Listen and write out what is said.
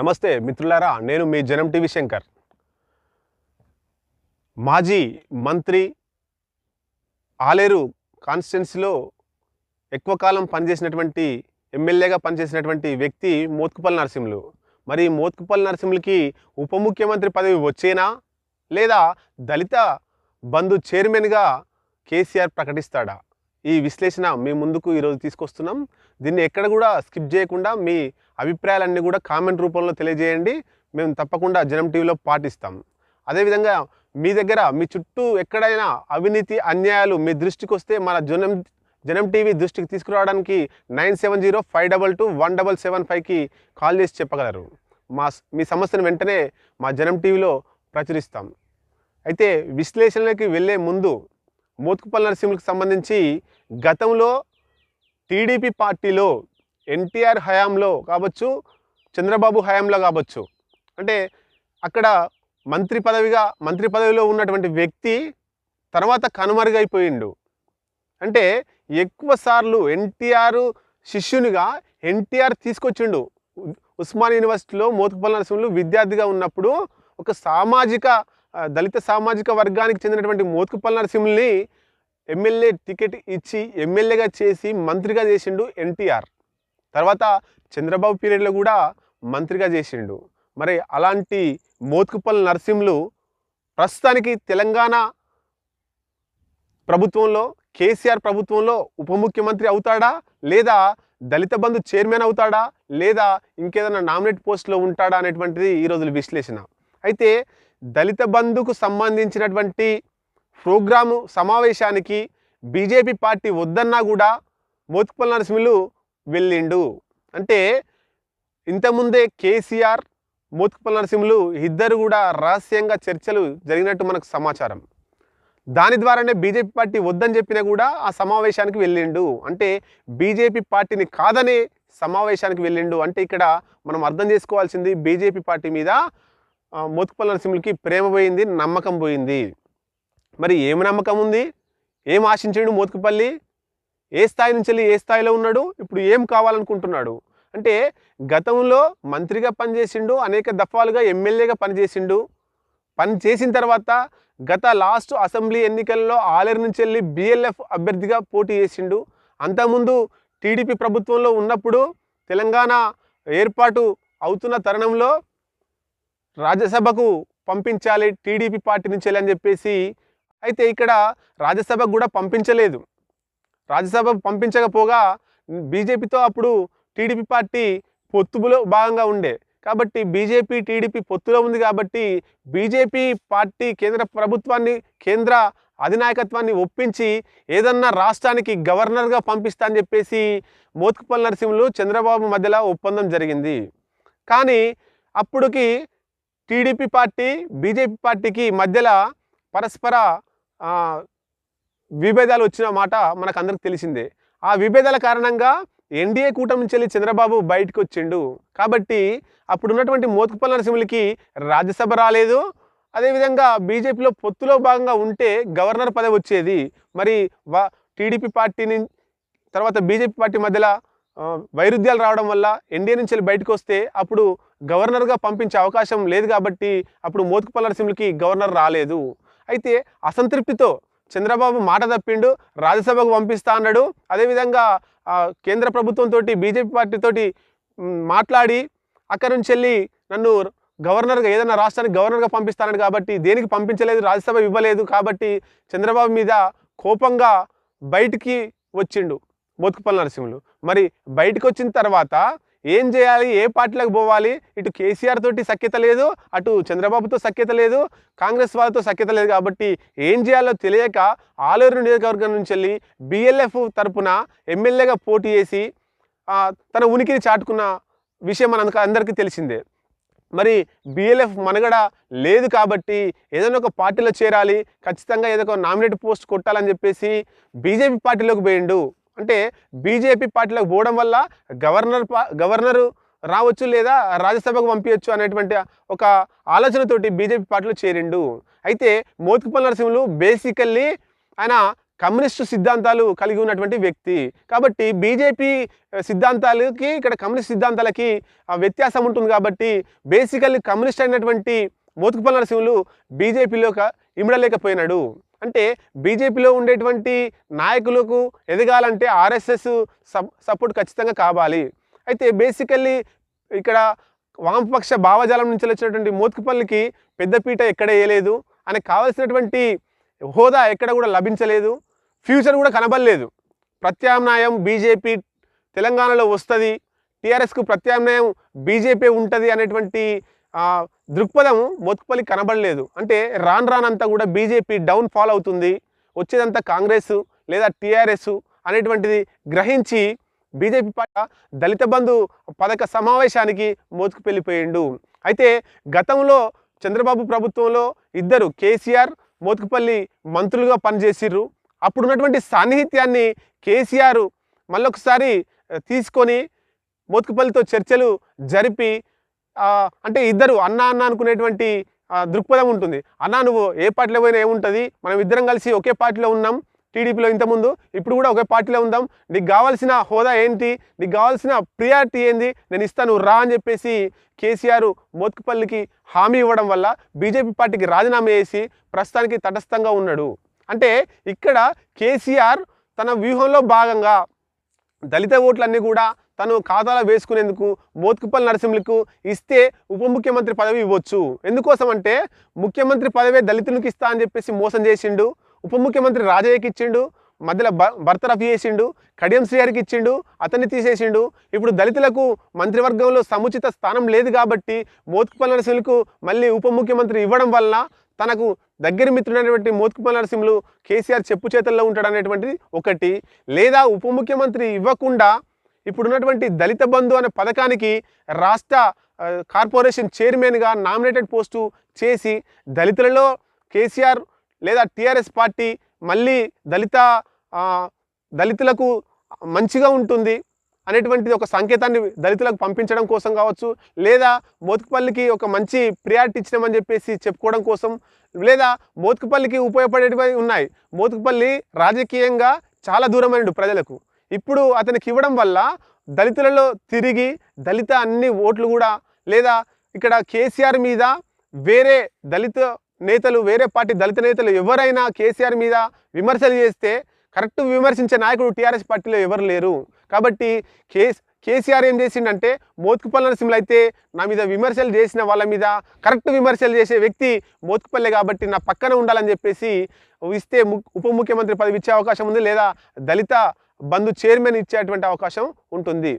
నమస్తే మిత్రులారా నేను మీ జనం టీవీ శంకర్. మాజీ మంత్రి ఆలేరు కాన్స్టిట్యున్సీలో ఎక్కువ కాలం పనిచేసినటువంటి ఎమ్మెల్యేగా పనిచేసినటువంటి వ్యక్తి మోత్కుపల్లి నరసింహులు. మరి మోత్కుపల్లి నరసింహులకి ఉప ముఖ్యమంత్రి పదవి వచ్చేనా? లేదా దళిత బంధు చైర్మన్గా కేసీఆర్ ప్రకటిస్తాడా? ఈ విశ్లేషణ మీ ముందుకు ఈరోజు తీసుకొస్తున్నాం. దీన్ని ఎక్కడ కూడా స్కిప్ చేయకుండా మీ అభిప్రాయాలన్నీ కూడా కామెంట్ రూపంలో తెలియజేయండి. మేము తప్పకుండా జనం టీవీలో పాటిస్తాం. అదేవిధంగా మీ దగ్గర మీ చుట్టూ ఎక్కడైనా అవినీతి అన్యాయాలు మీ దృష్టికి వస్తే మన జనం జనం టీవీ దృష్టికి తీసుకురావడానికి nine seven zero five double two one double seven ఫైవ్కి కాల్ చేసి చెప్పగలరు. మా మీ సమస్యను వెంటనే మా జనం టీవీలో ప్రచురిస్తాం. అయితే విశ్లేషణలకి వెళ్ళే ముందు మోత్కుపల్లి నరసింహులకు సంబంధించి గతంలో టీడీపీ పార్టీలో ఎన్టీఆర్ హయాంలో కావచ్చు చంద్రబాబు హయాంలో కావచ్చు అంటే అక్కడ మంత్రి పదవిగా మంత్రి పదవిలో ఉన్నటువంటి వ్యక్తి తర్వాత కనుమరుగైపోయిండు. అంటే ఎక్కువ సార్లు ఎన్టీఆర్ శిష్యునిగా ఎన్టీఆర్ తీసుకొచ్చిండు. ఉస్మాన్ యూనివర్సిటీలో మోత్కుపల్లి నరసింహులు విద్యార్థిగా ఉన్నప్పుడు ఒక సామాజిక దళిత సామాజిక వర్గానికి చెందినటువంటి మోతుకుపల్లి నరసింహుల్ని ఎమ్మెల్యే టికెట్ ఇచ్చి ఎమ్మెల్యేగా చేసి మంత్రిగా చేసిండు ఎన్టీఆర్. తర్వాత చంద్రబాబు పీరియడ్లో కూడా మంత్రిగా చేసిండు. మరి అలాంటి మోత్కుపల్లి నరసింహులు ప్రస్తుతానికి తెలంగాణ ప్రభుత్వంలో కేసీఆర్ ప్రభుత్వంలో ఉప ముఖ్యమంత్రి అవుతాడా? లేదా దళిత బంధు చైర్మన్ అవుతాడా? లేదా ఇంకేదైనా నామినేట్ పోస్ట్లో ఉంటాడా అనేటువంటిది ఈ రోజుల విశ్లేషణ. అయితే దళిత బంధుకు సంబంధించినటువంటి ప్రోగ్రాము సమావేశానికి బీజేపీ పార్టీ వద్దన్నా కూడా మోత్కుపల్లి నరసింహులు వెళ్ళిండు. అంటే ఇంతకుముందే కేసీఆర్ మోత్కుపల్లి నరసింహులు ఇద్దరు కూడా రహస్యంగా చర్చలు జరిగినట్టు మనకు సమాచారం. దాని ద్వారానే బీజేపీ పార్టీ వద్దని చెప్పినా కూడా ఆ సమావేశానికి వెళ్ళిండు. అంటే బీజేపీ పార్టీని కాదనే సమావేశానికి వెళ్ళిండు. అంటే ఇక్కడ మనం అర్థం చేసుకోవాల్సింది బీజేపీ పార్టీ మీద ఆ, నరసింహులకి ప్రేమ పోయింది నమ్మకం పోయింది. మరి ఏం నమ్మకం ఉంది? ఏం ఆశించాడు మోతుకుపల్లి? ఏ స్థాయి నుంచి వెళ్ళి ఏ స్థాయిలో ఉన్నాడు? ఇప్పుడు ఏం కావాలనుకుంటున్నాడు? అంటే గతంలో మంత్రిగా పనిచేసిండు అనేక దఫాలుగా ఎమ్మెల్యేగా పనిచేసిండు. పని చేసిన తర్వాత గత లాస్ట్ అసెంబ్లీ ఎన్నికల్లో ఆలేరు నుంచి వెళ్ళి బిఎల్ఎఫ్ అభ్యర్థిగా పోటీ చేసిండు. అంతకుముందు టీడీపీ ప్రభుత్వంలో ఉన్నప్పుడు తెలంగాణ ఏర్పాటు అవుతున్న తరుణంలో రాజ్యసభకు పంపించాలి టీడీపీ పార్టీ నుంచి వెళ్ళి అని చెప్పేసి అయితే ఇక్కడ రాజ్యసభకు కూడా పంపించలేదు. రాజ్యసభ పంపించకపోగా బీజేపీతో అప్పుడు టీడీపీ పార్టీ పొత్తులో భాగంగా ఉండే. కాబట్టి బీజేపీ టీడీపీ పొత్తులో ఉంది కాబట్టి బీజేపీ పార్టీ కేంద్ర ప్రభుత్వాన్ని కేంద్ర అధినాయకత్వాన్ని ఒప్పించి ఏదన్నా రాష్ట్రానికి గవర్నర్గా పంపిస్తా అని చెప్పేసి మోత్కుపల్లి నరసింహులు చంద్రబాబు మధ్యలో ఒప్పందం జరిగింది. కానీ అప్పుడుకి టీడీపీ పార్టీ బీజేపీ పార్టీకి మధ్యలో పరస్పర విభేదాలు వచ్చిన మాట మనకందరికి తెలిసిందే. ఆ విభేదాల కారణంగా ఎన్డీఏ కూటమి నుంచి వెళ్ళి చంద్రబాబు బయటకు వచ్చిండు కాబట్టి అప్పుడు ఉన్నటువంటి మోతుకుపల్లి నరసింహులకి రాజ్యసభ రాలేదు. అదేవిధంగా బీజేపీలో పొత్తులో భాగంగా ఉంటే గవర్నర్ పదవి వచ్చేది. మరి వా టీడీపీ పార్టీని తర్వాత బీజేపీ పార్టీ మధ్యలో వైరుధ్యాలు రావడం వల్ల ఎన్డీఏ నుంచి వెళ్ళి బయటకు వస్తే అప్పుడు గవర్నర్గా పంపించే అవకాశం లేదు కాబట్టి అప్పుడు మోతుకుపల్లి నరసింహులకి గవర్నర్ రాలేదు. అయితే అసంతృప్తితో చంద్రబాబు మాట తప్పిండు రాజ్యసభకు పంపిస్తా అన్నాడు. అదేవిధంగా కేంద్ర ప్రభుత్వంతో బీజేపీ పార్టీతోటి మాట్లాడి అక్కడి నుంచి వెళ్ళి నన్ను గవర్నర్గా ఏదైనా రాష్ట్రానికి గవర్నర్గా పంపిస్తానని కాబట్టి దేనికి పంపించలేదు రాజ్యసభ ఇవ్వలేదు కాబట్టి చంద్రబాబు మీద కోపంగా బయటికి వచ్చిండు. మోత్కుపల్లి నరసింహులు. మరి బయటకు వచ్చిన తర్వాత ఏం చేయాలి? ఏ పార్టీలకు పోవాలి? ఇటు కేసీఆర్ తోటి సఖ్యత లేదు అటు చంద్రబాబుతో సఖ్యత లేదు కాంగ్రెస్ వాళ్ళతో సఖ్యత లేదు కాబట్టి ఏం చేయాలో తెలియక ఆలూరు నియోజకవర్గం నుంచి వెళ్ళి బిఎల్ఎఫ్ తరపున ఎమ్మెల్యేగా పోటీ చేసి తన ఉనికిని చాటుకున్న విషయం మన అందరికీ తెలిసిందే. మరి బిఎల్ఎఫ్ మనగడ లేదు కాబట్టి ఏదైనా ఒక పార్టీలో చేరాలి ఖచ్చితంగా ఏదో ఒక నామినేట్ పోస్ట్ కొట్టాలని చెప్పేసి బీజేపీ పార్టీలోకి పోయిండు. అంటే బీజేపీ పార్టీలోకి పోవడం వల్ల గవర్నర్ గవర్నరు రావచ్చు లేదా రాజ్యసభకు పంపించచ్చు అనేటువంటి ఒక ఆలోచనతోటి బీజేపీ పార్టీలో చేరిండు. అయితే మోత్కుపల్లి నరసింహులు బేసికల్లీ ఆయన కమ్యూనిస్టు సిద్ధాంతాలు కలిగి ఉన్నటువంటి వ్యక్తి. కాబట్టి బీజేపీ సిద్ధాంతాలకి ఇక్కడ కమ్యూనిస్ట్ సిద్ధాంతాలకి ఆ వ్యత్యాసం ఉంటుంది కాబట్టి బేసికల్లీ కమ్యూనిస్ట్ అయినటువంటి మోతుకుపల్లి నరసింహులు బీజేపీలోకి ఇమిడలేకపోయినాడు. అంటే బీజేపీలో ఉండేటువంటి నాయకులకు ఎదగాలంటే ఆర్ఎస్ఎస్ సప్ సపోర్ట్ ఖచ్చితంగా కావాలి. అయితే బేసికల్లీ ఇక్కడ వామపక్ష భావజాలం నుంచి వచ్చినటువంటి మోత్కుపల్లికి పెద్దపీట ఎక్కడ వేయలేదు. ఆయనకు కావలసినటువంటి హోదా ఎక్కడ కూడా లభించలేదు. ఫ్యూచర్ కూడా కనబడలేదు. ప్రత్యామ్నాయం బీజేపీ తెలంగాణలో వస్తుంది. టీఆర్ఎస్కు ప్రత్యామ్నాయం బీజేపీ ఉంటుంది అనేటువంటి దృక్పథం మోత్కుపల్లి కనబడలేదు. అంటే రాను రానంతా కూడా బీజేపీ డౌన్ ఫాల్ అవుతుంది. వచ్చేదంతా కాంగ్రెస్ లేదా టీఆర్ఎస్ అనేటువంటిది గ్రహించి బీజేపీ పార్టీ దళిత బంధు పథక సమావేశానికి మోతుకుపెళ్ళిపోయిండు. అయితే గతంలో చంద్రబాబు ప్రభుత్వంలో ఇద్దరు కేసీఆర్ మోతుకుపల్లి మంత్రులుగా పనిచేసిర్రు. అప్పుడు ఉన్నటువంటి సాన్నిహిత్యాన్ని కేసీఆర్ మళ్ళొకసారి తీసుకొని మోతుకుపల్లితో చర్చలు జరిపి అంటే ఇద్దరు అన్న అన్న అనుకునేటువంటి దృక్పథం ఉంటుంది. అన్న నువ్వు ఏ పార్టీలో పోయినా ఏముంటుంది? మనం ఇద్దరం కలిసి ఒకే పార్టీలో ఉన్నాం టీడీపీలో ఇంతకుముందు. ఇప్పుడు కూడా ఒకే పార్టీలో ఉందాం. నీకు కావాల్సిన హోదా ఏంటి? నీకు కావాల్సిన ప్రియారిటీ ఏంది? నేను ఇస్తాను రా అని చెప్పేసి కేసీఆర్ మోత్కుపల్లికి హామీ ఇవ్వడం వల్ల బీజేపీ పార్టీకి రాజీనామా చేసి ప్రస్తుతానికి తటస్థంగా ఉన్నాడు. అంటే ఇక్కడ కేసీఆర్ తన వ్యూహంలో భాగంగా దళిత ఓట్లన్నీ కూడా తను ఖాతాలో వేసుకునేందుకు మోత్కుపల్లి నరసింహులకు ఇస్తే ఉప ముఖ్యమంత్రి పదవి ఇవ్వచ్చు. ఎందుకోసం అంటే ముఖ్యమంత్రి పదవే దళితులకు ఇస్తా అని చెప్పేసి మోసం చేసిండు ఉప ముఖ్యమంత్రి రాజయ్యకి ఇచ్చిండు మధ్యలో బ బర్తరఫ్ చేసిండు కడియం శ్రీహరికి ఇచ్చిండు అతన్ని తీసేసిండు. ఇప్పుడు దళితులకు మంత్రివర్గంలో సముచిత స్థానం లేదు కాబట్టి మోత్కుపల్లి నరసింహులకు మళ్ళీ ఉప ముఖ్యమంత్రి ఇవ్వడం వలన తనకు దగ్గర మిత్రుడైనటువంటి మోత్కుమల్ నరసింహులు కేసీఆర్ చెప్పు చేతుల్లో ఉంటాడు అనేటువంటిది ఒకటి. లేదా ఉప ముఖ్యమంత్రి ఇవ్వకుండా ఇప్పుడున్నటువంటి దళిత బంధు అనే పథకానికి రాష్ట్ర కార్పొరేషన్ చైర్మన్గా నామినేటెడ్ పోస్టు చేసి దళితులలో కేసీఆర్ లేదా టీఆర్ఎస్ పార్టీ మళ్ళీ దళిత దళితులకు మంచిగా ఉంటుంది. అనేటువంటిది ఒక సంకేతాన్ని దళితులకు పంపించడం కోసం కావచ్చు లేదా మోతుకుపల్లికి ఒక మంచి ప్రియారిటీ ఇచ్చినామని చెప్పేసి చెప్పుకోవడం కోసం లేదా మోతుకుపల్లికి ఉపయోగపడేటివి ఉన్నాయి. మోతుకుపల్లి రాజకీయంగా చాలా దూరమైనడు ప్రజలకు. ఇప్పుడు అతనికి ఇవ్వడం వల్ల దళితులలో తిరిగి దళిత అన్ని ఓట్లు కూడా లేదా ఇక్కడ కేసీఆర్ మీద వేరే దళిత నేతలు వేరే పార్టీ దళిత నేతలు ఎవరైనా కేసీఆర్ మీద విమర్శలు చేస్తే కరెక్ట్ విమర్శించే నాయకుడు టీఆర్ఎస్ పార్టీలో ఎవరు లేరు. కాబట్టి కేస్ కేసీఆర్ ఏం చేసిండంటే మోత్కుపల్లి నరసింహులు అయితే నా మీద విమర్శలు చేసిన వాళ్ళ మీద కరెక్ట్ విమర్శలు చేసే వ్యక్తి మోత్కుపల్లి కాబట్టి నా పక్కన ఉండాలని చెప్పేసి ఇస్తే ము- ఉప ముఖ్యమంత్రి పదవి ఇచ్చే అవకాశం ఉంది లేదా దళిత బంధు చైర్మన్ ఇచ్చేటువంటి అవకాశం ఉంటుంది.